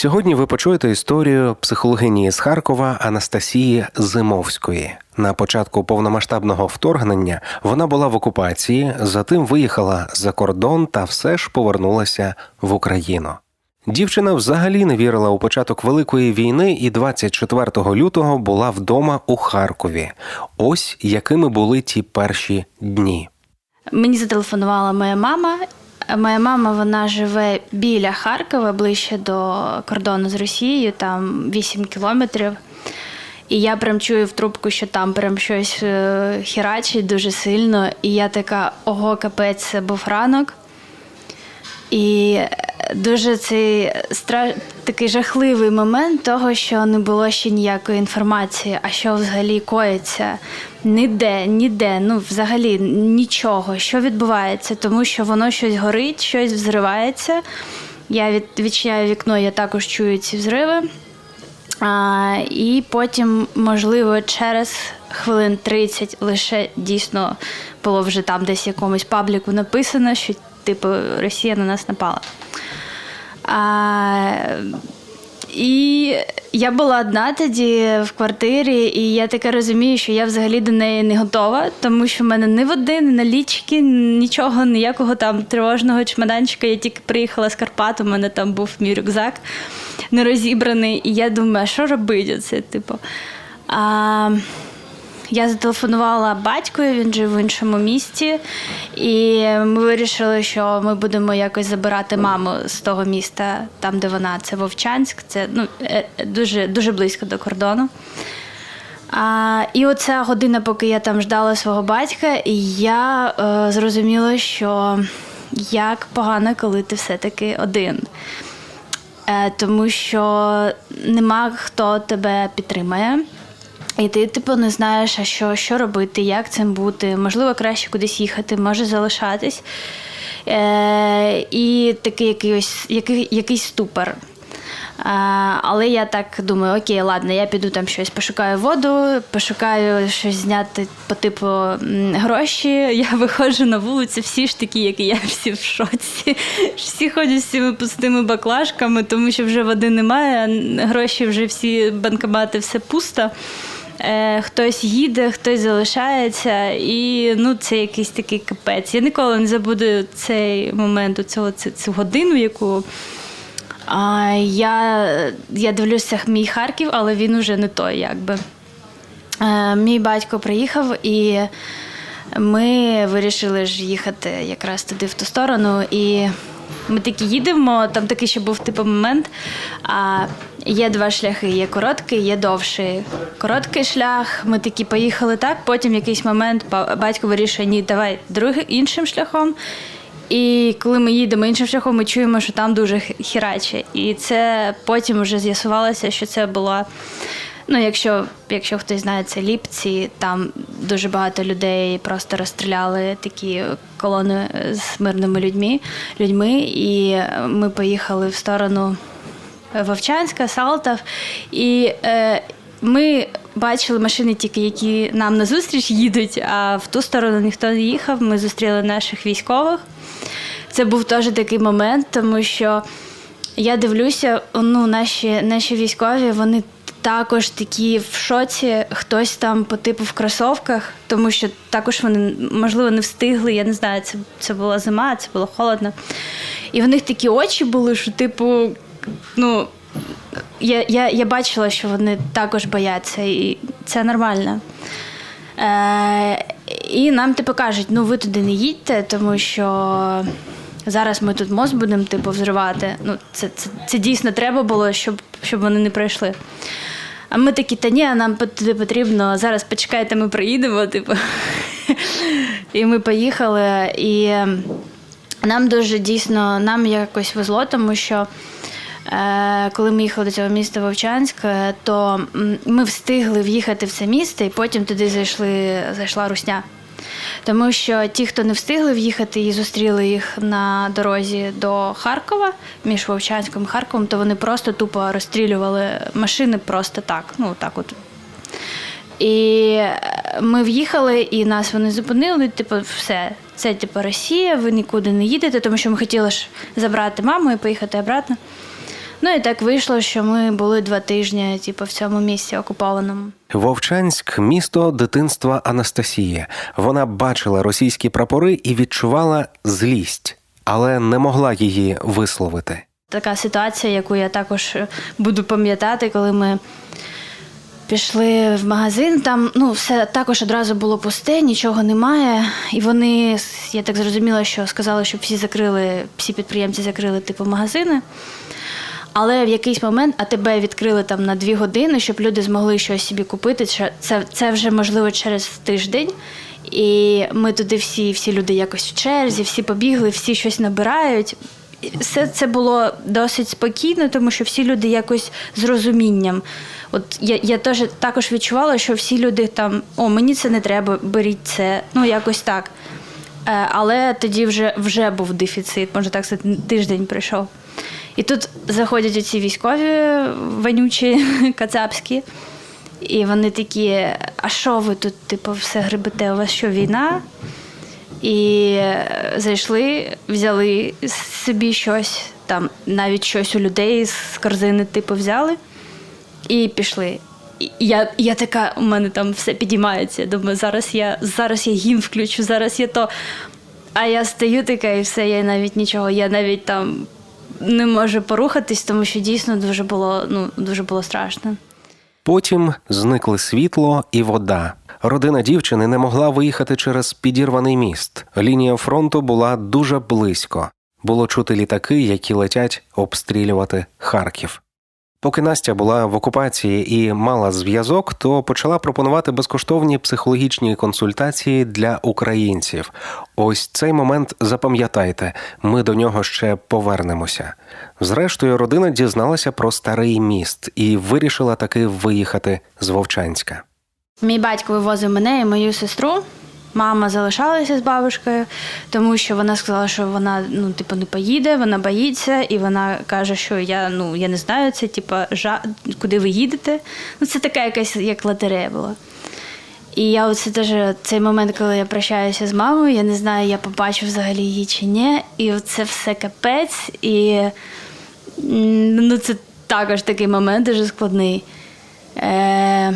Сьогодні ви почуєте історію психологині з Харкова Анастасії Зимовської. На початку повномасштабного вторгнення вона була в окупації, затим виїхала за кордон та все ж повернулася в Україну. Дівчина взагалі не вірила у початок великої війни і 24 лютого була вдома у Харкові. Ось якими були ті перші дні. Мені зателефонувала моя мама. Моя мама вона живе біля Харкова, ближче до кордону з Росією, там 8 кілометрів. І я прям чую в трубку, що там прям щось е, хірачить дуже сильно. І я така, ого, капець, це був ранок. І дуже цей стра... такий жахливий момент того, що не було ще ніякої інформації, а що взагалі коїться. Ніде, ніде, ну взагалі нічого, що відбувається, тому що воно щось горить, щось взривається. Я від... відчиняю вікно, я також чую ці взриви. А, і потім, можливо, через хвилин 30 лише дійсно було вже там десь якомусь пабліку написано, що типу Росія на нас напала. А, і я була одна тоді в квартирі, і я таке розумію, що я взагалі до неї не готова, тому що в мене ні води, ні налічки, нічого, ніякого там тривожного чемоданчика. Я тільки приїхала з Карпат, у мене там був мій рюкзак не розібраний. І я думаю, що робити? Це, типу. А, я зателефонувала батькові, він жив в іншому місті, і ми вирішили, що ми будемо якось забирати маму з того міста, там, де вона, це Вовчанськ, це ну, е, дуже, дуже близько до кордону. А, І оця година, поки я там ждала свого батька, і я е, зрозуміла, що як погано, коли ти все-таки один. Е, тому що нема хто тебе підтримає. І ти, типу, не знаєш, а що що робити, як цим бути. Можливо, краще кудись їхати, може залишатись. Е, І такий якийсь, який, якийсь ступор. А, але я так думаю, окей, ладно, я піду там щось, пошукаю воду, пошукаю щось зняти по типу гроші. Я виходжу на вулицю, всі ж такі, як і я, всі в шоці. Всі ходять з цими пустими баклажками, тому що вже води немає, гроші вже всі банкомати, все пусто. Е, Хтось їде, хтось залишається, і ну це якийсь такий капець. Я ніколи не забуду цей момент, цього цю, годину, яку. А, я, я дивлюся мій Харків, але він уже не той, якби. Е, мій батько приїхав, і ми вирішили ж їхати якраз туди в ту сторону. І ми такі їдемо, там такий ще був типу момент. А є два шляхи: є короткий, є довший. Короткий шлях, ми такі поїхали так, потім в якийсь момент ба- батько вирішує, ні, давай другим іншим шляхом. І коли ми їдемо іншим шляхом, ми чуємо, що там дуже хіраче. І це потім вже з'ясувалося, що це була. Ну, якщо, якщо хтось знає, це ліпці, там дуже багато людей просто розстріляли такі колони з мирними людьми, людьми. І ми поїхали в сторону Вовчанська, Салтов. І е, ми бачили машини тільки, які нам назустріч їдуть, а в ту сторону ніхто не їхав. Ми зустріли наших військових. Це був теж такий момент, тому що я дивлюся, ну, наші, наші військові, вони також такі в шоці, хтось там по типу в кросовках, тому що також вони, можливо, не встигли. Я не знаю, це, це була зима, це було холодно. І в них такі очі були, що, типу, ну, я, я, я бачила, що вони також бояться, і це нормально. Е, і нам типу кажуть, ну ви туди не їдьте, тому що зараз ми тут мост будемо типу, взривати. Ну, це, це, це дійсно треба було, щоб, щоб вони не пройшли. А ми такі, та ні, нам туди потрібно, зараз почекайте, ми приїдемо. Типу. І ми поїхали. І нам дуже дійсно нам якось везло, тому що коли ми їхали до цього міста Вовчанськ, е, то ми встигли в'їхати в це місто, і потім туди зайшли, зайшла русня. Тому що ті, хто не встигли в'їхати і зустріли їх на дорозі до Харкова між Вовчанськом і Харковом, то вони просто тупо розстрілювали машини просто так. Ну так от. І е, ми в'їхали, і нас вони зупинили. Типу, все, це типу Росія, ви нікуди не їдете, тому що ми хотіли ж забрати маму і поїхати обратно. Ну і так вийшло, що ми були два тижні, типу, в цьому місці окупованому. Вовчанськ місто дитинства Анастасії. Вона бачила російські прапори і відчувала злість, але не могла її висловити. Така ситуація, яку я також буду пам'ятати, коли ми пішли в магазин. Там ну, все також одразу було пусте, нічого немає. І вони, я так зрозуміла, що сказали, щоб всі закрили, всі підприємці закрили типу магазини. Але в якийсь момент АТБ відкрили там на дві години, щоб люди змогли щось собі купити. Це, це вже можливо через тиждень. І ми туди всі, всі люди якось в черзі, всі побігли, всі щось набирають. Все це було досить спокійно, тому що всі люди якось з розумінням. От я, я теж також відчувала, що всі люди там, о, мені це не треба, беріть це. Ну, якось так. Е, Але тоді вже, вже був дефіцит, може так сказати, тиждень прийшов. І тут заходять оці військові вонючі, кацапські, і вони такі: а що ви тут, типу, все грибете? У вас що, війна? І е, зайшли, взяли собі щось, там навіть щось у людей з корзини, типу, взяли і пішли. І я, я така, у мене там все підіймається. Думаю, зараз я зараз я гімн включу, зараз я то. А я стою така і все, я навіть нічого, я навіть там не може порухатись, тому що дійсно дуже було, ну, дуже було страшно. Потім зникли світло і вода. Родина дівчини не могла виїхати через підірваний міст. Лінія фронту була дуже близько. Було чути літаки, які летять обстрілювати Харків. Поки Настя була в окупації і мала зв'язок, то почала пропонувати безкоштовні психологічні консультації для українців. Ось цей момент запам'ятайте, ми до нього ще повернемося. Зрештою, родина дізналася про старий міст і вирішила таки виїхати з Вовчанська. Мій батько вивозив мене і мою сестру. Мама залишалася з бабушкою, тому що вона сказала, що вона ну, типу, не поїде, вона боїться, і вона каже, що я ну я не знаю, це типу, жа... куди ви їдете. Ну, це така якась як лотерея була. І я оце теж цей момент, коли я прощаюся з мамою, я не знаю, я побачу взагалі її чи ні. І це все капець. І ну, це також такий момент дуже складний. Е,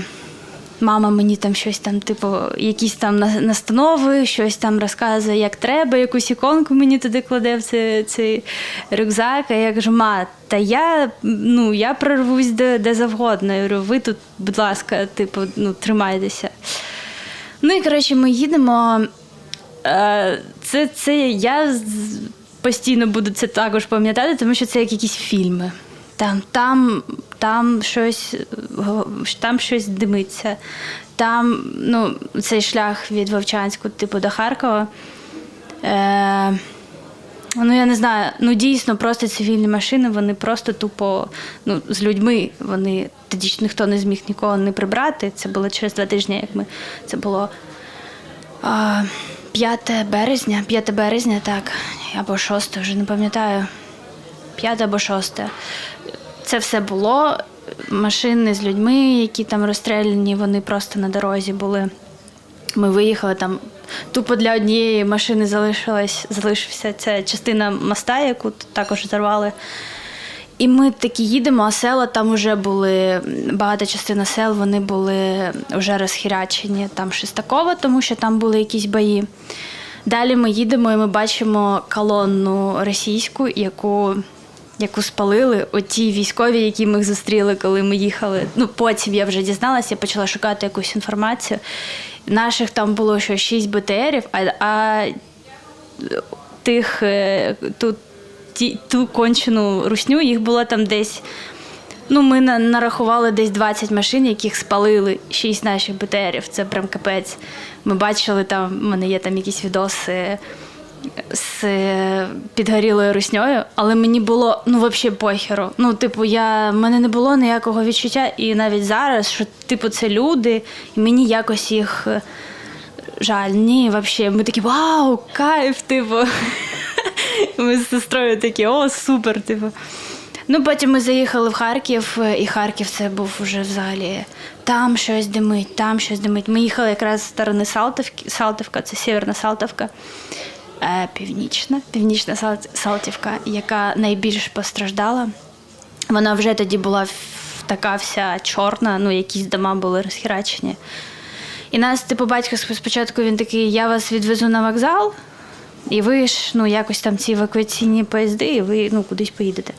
мама мені там щось там, типу, якісь там настанови, щось там розказує, як треба, якусь іконку мені туди кладе в цей, цей рюкзак. А я кажу, ма, та я, ну, я прорвусь де, де завгодно. Я говорю, ви тут, будь ласка, типу, ну, тримайтеся. Ну і коротше, ми їдемо. Е, Це, це я постійно буду це також пам'ятати, тому що це як якісь фільми. Там, там, там щось там щось димиться. Там ну, цей шлях від Вовчанську, типу, до Харкова. Е, Ну, я не знаю, ну дійсно просто цивільні машини, вони просто тупо ну, з людьми. Вони тоді ж ніхто не зміг нікого не прибрати. Це було через два тижні, як ми це було а, 5 березня, 5 березня, так, або 6, вже не пам'ятаю. 5 або 6. Це все було. Машини з людьми, які там розстріляні, вони просто на дорозі були. Ми виїхали там. Тупо для однієї машини залишилась, залишився ця частина моста, яку також зарвали. І ми такі їдемо, а села там вже були, багата частина сел вони були вже розхірячені там Шестакова, тому що там були якісь бої. Далі ми їдемо і ми бачимо колонну російську, яку, яку спалили оті військові, які ми зустріли, коли ми їхали. Ну, потім я вже дізналася, я почала шукати якусь інформацію. Наших там було що 6 БТРів, а, а тих е, ту, ті, ту кончену русню, їх було там десь. Ну, ми на- нарахували десь 20 машин, яких спалили 6 наших БТРів. Це прям капець. Ми бачили там, в мене є там якісь відоси з підгорілою русньою, але мені було ну взагалі похеру. Ну, типу, я мене не було ніякого відчуття, і навіть зараз, що типу це люди, і мені якось їх е, жаль. Ні, взагалі, ми такі вау, кайф, типу. Ми з сестрою такі, о, супер, типу. Ну, потім ми заїхали в Харків, е, і Харків це був вже взагалі. Там щось димить, там щось димить. Ми їхали якраз з сторони Салтівки, Салтівка, це Сєвєрна Салтівка, е, північна, північна Салтівка, яка найбільш постраждала. Вона вже тоді була така вся чорна, ну якісь дома були розхерачені. І нас, типу, батько спочатку він такий: я вас відвезу на вокзал, і ви ж ну, якось там ці евакуаційні поїзди, і ви ну, кудись поїдете.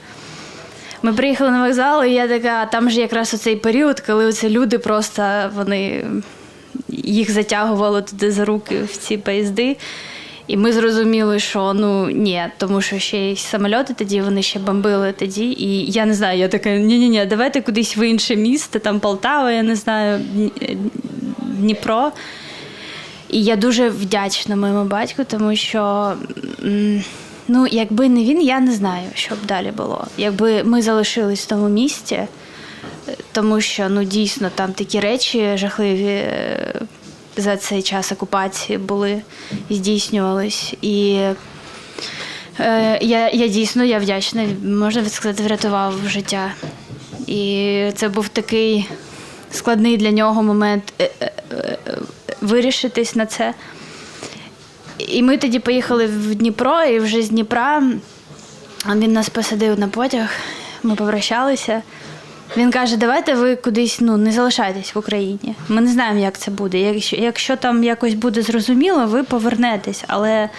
Ми приїхали на вокзал, і я така, там же якраз оцей період, коли оце люди просто вони їх затягували туди за руки в ці поїзди. І ми зрозуміли, що ну ні, тому що ще й самольоти тоді вони ще бомбили тоді. І я не знаю, я така, ні-ні, ні давайте кудись в інше місто, там Полтава, я не знаю, Дніпро. І я дуже вдячна моєму батьку, тому що ну, якби не він, я не знаю, що б далі було. Якби ми залишились в тому місті, е, тому що ну дійсно там такі речі жахливі е, за цей час окупації були і здійснювались. І е, я, я дійсно я вдячна, можна сказати, врятував життя. І це був такий складний для нього момент е, е, е, вирішитись на це. І ми тоді поїхали в Дніпро, і вже з Дніпра він нас посадив на потяг, ми попрощалися. Він каже: давайте ви кудись ну, не залишайтесь в Україні. Ми не знаємо, як це буде. Якщо, якщо там якось буде зрозуміло, ви повернетесь. Але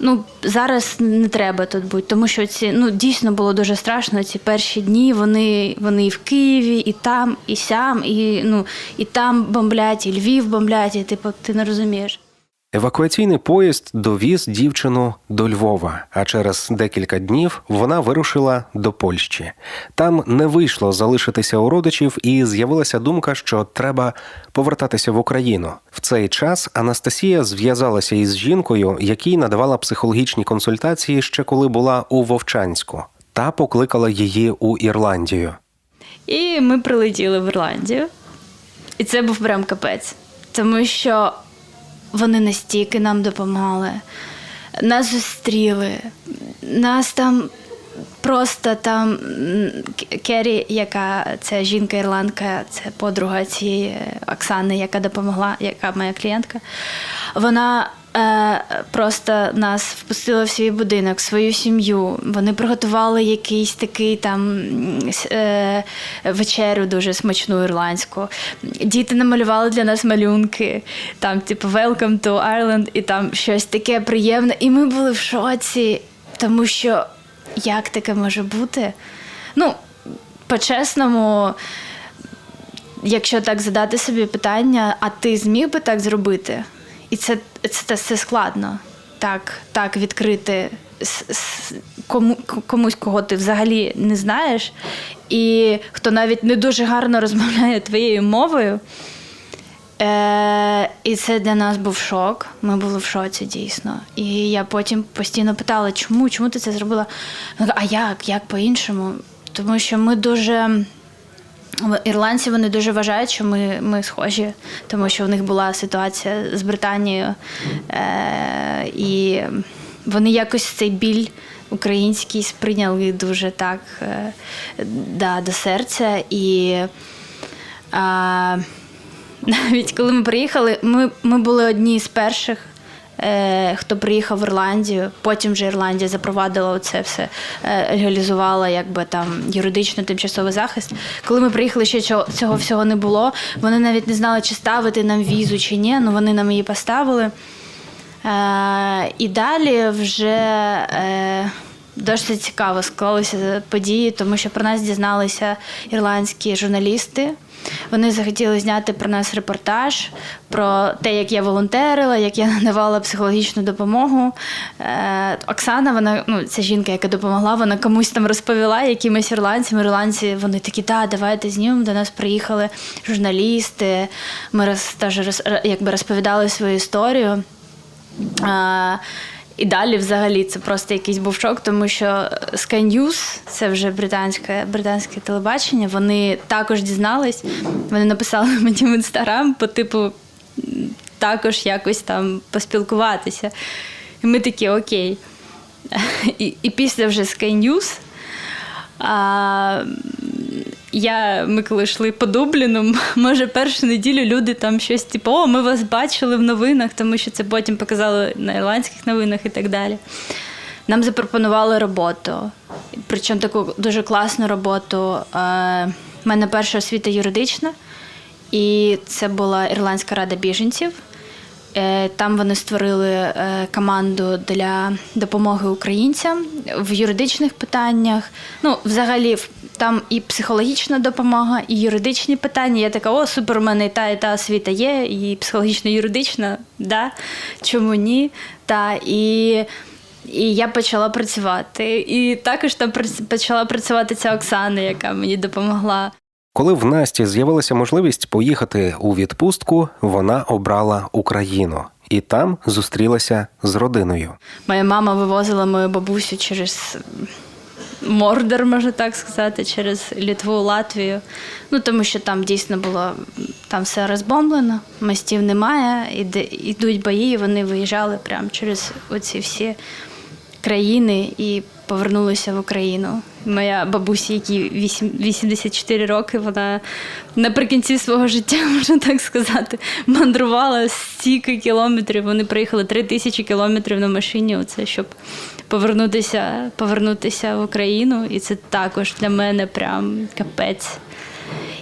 ну, зараз не треба тут бути, тому що ці ну, дійсно було дуже страшно. Ці перші дні вони, вони і в Києві, і там, і сям, і, ну, і там бомблять, і Львів бомблять, і типу, ти не розумієш. Евакуаційний поїзд довіз дівчину до Львова, а через декілька днів вона вирушила до Польщі. Там не вийшло залишитися у родичів, і з'явилася думка, що треба повертатися в Україну. В цей час Анастасія зв'язалася із жінкою, якій надавала психологічні консультації ще коли була у Вовчанську, та покликала її у Ірландію. І ми прилетіли в Ірландію. І це був прям капець. Тому що вони настільки нам допомагали, нас зустріли, нас там просто там Керрі, яка це жінка-ірландка, це подруга цієї Оксани, яка допомогла, яка моя клієнтка. Вона просто нас впустила в свій будинок, в свою сім'ю. Вони приготували якийсь такий там е, вечерю дуже смачну ірландську. Діти намалювали для нас малюнки, там, типу, Welcome to Ireland, і там щось таке приємне. І ми були в шоці, тому що як таке може бути? Ну, по-чесному, якщо так задати собі питання, а ти зміг би так зробити? І це, це, це складно. Так, так відкрити кому, комусь, кого ти взагалі не знаєш, і хто навіть не дуже гарно розмовляє твоєю мовою. Е, і це для нас був шок. Ми були в шоці дійсно. І я потім постійно питала, чому, чому ти це зробила? А як? Як по-іншому? Тому що ми дуже. Ірландці вони дуже вважають, що ми, ми схожі, тому що в них була ситуація з Британією. Е, і вони якось цей біль український сприйняли дуже так е, да, до серця. І а, навіть коли ми приїхали, ми, ми були одні з перших. Е, Хто приїхав в Ірландію, потім вже Ірландія запровадила це все, легалізувала якби там юридично тимчасовий захист. Коли ми приїхали, ще цього, всього не було. Вони навіть не знали, чи ставити нам візу, чи ні. Ну вони нам її поставили. Е, і далі вже е, досить цікаво склалися події, тому що про нас дізналися ірландські журналісти. Вони захотіли зняти про нас репортаж, про те, як я волонтерила, як я надавала психологічну допомогу. Е, Оксана, вона ну, це жінка, яка допомогла, вона комусь там розповіла якимось ірландцям. Ірландці вони такі, да, давайте знімемо. До нас приїхали журналісти. Ми роз, теж роз, якби розповідали свою історію. І далі, взагалі, це просто якийсь був шок, тому що Sky News, це вже британське, британське телебачення, вони також дізнались. Вони написали мені в інстаграм по типу також якось там поспілкуватися. І ми такі окей. І, і після вже Sky News а, я, ми коли йшли по Дубліну, може першу неділю люди там щось типу, о, ми вас бачили в новинах, тому що це потім показали на ірландських новинах і так далі. Нам запропонували роботу. Причому таку дуже класну роботу. Е, У мене перша освіта юридична, і це була Ірландська рада біженців. Е, Там вони створили е, команду для допомоги українцям в юридичних питаннях. Ну, взагалі, там і психологічна допомога, і юридичні питання. Я така, о, супер, у мене і та, і та освіта є, і психологічно юридична, да, чому ні? Та, і, і я почала працювати. І також там почала працювати ця Оксана, яка мені допомогла. Коли в Насті з'явилася можливість поїхати у відпустку, вона обрала Україну і там зустрілася з родиною. Моя мама вивозила мою бабусю через Мордор, можна так сказати, через Літву, Латвію. Ну тому що там дійсно було там все розбомблено, мостів немає, іде, ідуть бої, і вони виїжджали прямо через оці всі країни і повернулися в Україну. Моя бабуся, якій 84 роки, вона наприкінці свого життя, можна так сказати, мандрувала стільки кілометрів. Вони приїхали 3 тисячі кілометрів на машині, оце, щоб повернутися, повернутися в Україну. І це також для мене прям капець.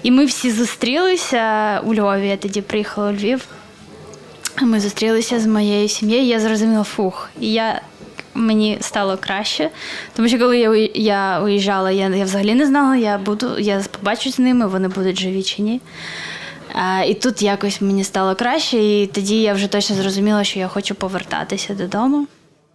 І ми всі зустрілися у Львові. Я тоді приїхала у Львів. Ми зустрілися з моєю сім'єю, я зрозуміла фух. І я, мені стало краще. Тому що коли я, я уїжджала, я, я взагалі не знала, я буду, я побачусь з ними, вони будуть живі чи ні. А, і тут якось мені стало краще, і тоді я вже точно зрозуміла, що я хочу повертатися додому.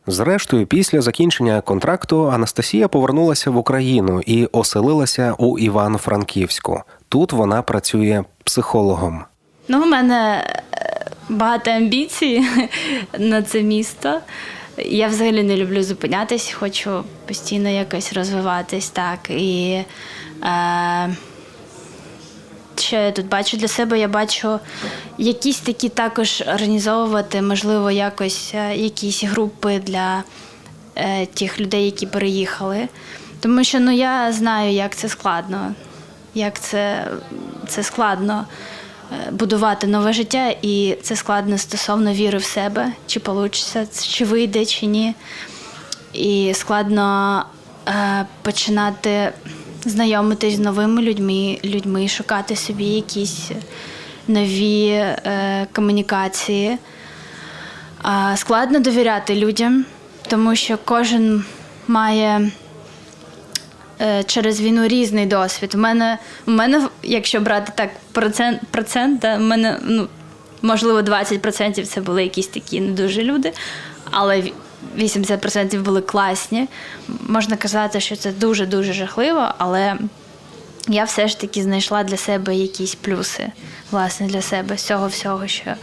Зрештою, після закінчення контракту Анастасія повернулася в Україну і оселилася у Івано-Франківську. Тут вона працює психологом. Ну, у мене е, багато амбіцій на це місто. Я взагалі не люблю зупинятись, хочу постійно якось розвиватись так. І е, що я тут бачу для себе, я бачу якісь такі також організовувати, можливо, якось е, якісь групи для е, тих людей, які переїхали. Тому що ну, я знаю, як це складно, як це, це складно будувати нове життя, і це складно стосовно віри в себе, чи вийде, чи вийде, чи ні. І складно е, починати знайомитись з новими людьми, людьми, шукати собі якісь нові е, комунікації. Складно довіряти людям, тому що кожен має е, через війну різний досвід. У мене, у мене, якщо брати так процент, процент да, у мене, ну, можливо, 20% це були якісь такі не дуже люди, але 80% були класні. Можна казати, що це дуже-дуже жахливо, але я все ж таки знайшла для себе якісь плюси, власне, для себе з цього всього, що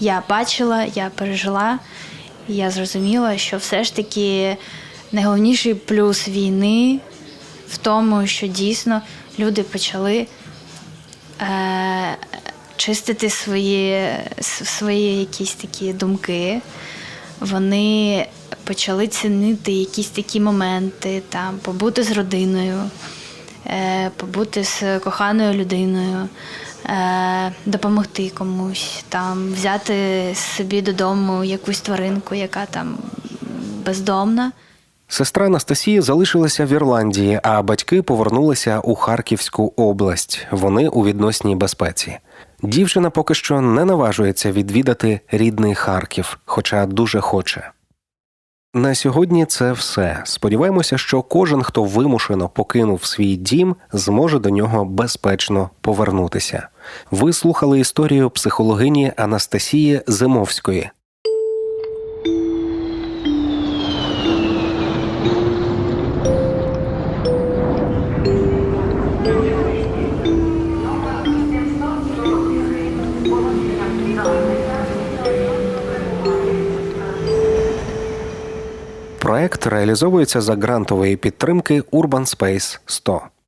я бачила, я пережила. Я зрозуміла, що все ж таки найголовніший плюс війни в тому, що дійсно люди почали е, чистити свої, свої якісь такі думки. Вони почали цінити якісь такі моменти, там, побути з родиною, е, побути з коханою людиною, е, допомогти комусь, там, взяти собі додому якусь тваринку, яка там бездомна. Сестра Анастасії залишилася в Ірландії, а батьки повернулися у Харківську область. Вони у відносній безпеці. Дівчина поки що не наважується відвідати рідний Харків, хоча дуже хоче. На сьогодні це все. Сподіваємося, що кожен, хто вимушено покинув свій дім, зможе до нього безпечно повернутися. Ви слухали історію психологині Анастасії Зимовської. Проект реалізовується за грантової підтримки Urban Space 100.